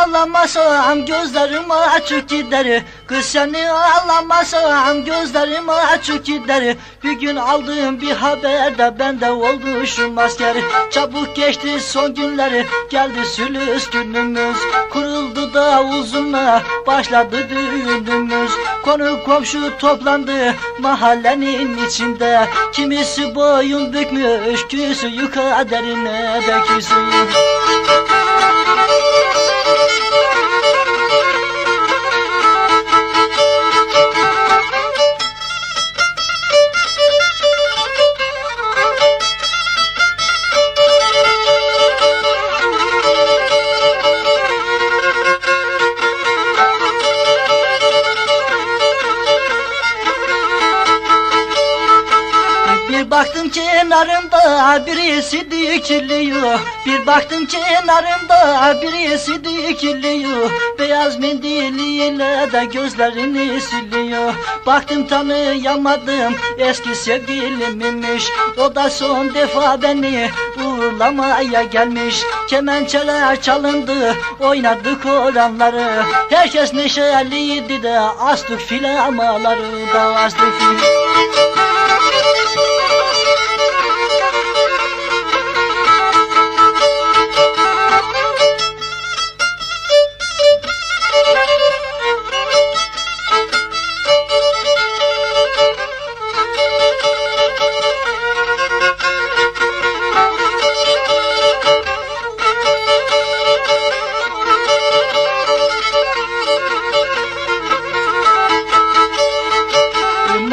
ağlamasam gözlerim açık gider Kız seni ağlamasam gözlerim açık gider Bir gün aldığım bir haberde ben de olmuşum asker. Çabuk geçti son günleri geldi sülüs günümüz Kuruldu da uzunla başladı düğünümüz. Konu komşu toplandı mahallenin içinde. Kimisi boyun bükmüş küsü yukarı derine de küsü baktım kenarımda birisi dikiliyor. Bir baktım kenarımda birisi dikiliyor. Beyaz mendiliyle de gözlerini siliyor. Baktım tanıyamadım eski sevgilimmiş. O da son defa beni uğurlamaya gelmiş. Kemençeler çalındı oynadık oranları. Herkes neşeliydi de astık filamaları da astık filamaları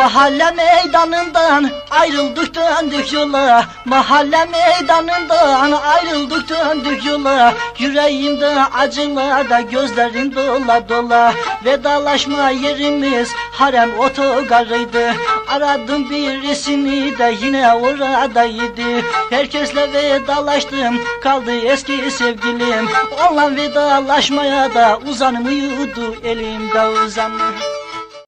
Mahalle meydanından ayrıldık döndük yola. Mahalle meydanından ayrıldık döndük yola. Yüreğimde acılar da gözlerim dola dola. Vedalaşma yerimiz harem otogarıydı. Aradım birisini de yine oradaydı. Herkesle vedalaştım kaldı eski sevgilim. Onunla vedalaşmaya da uzanmıyordu elimde uzanmıyor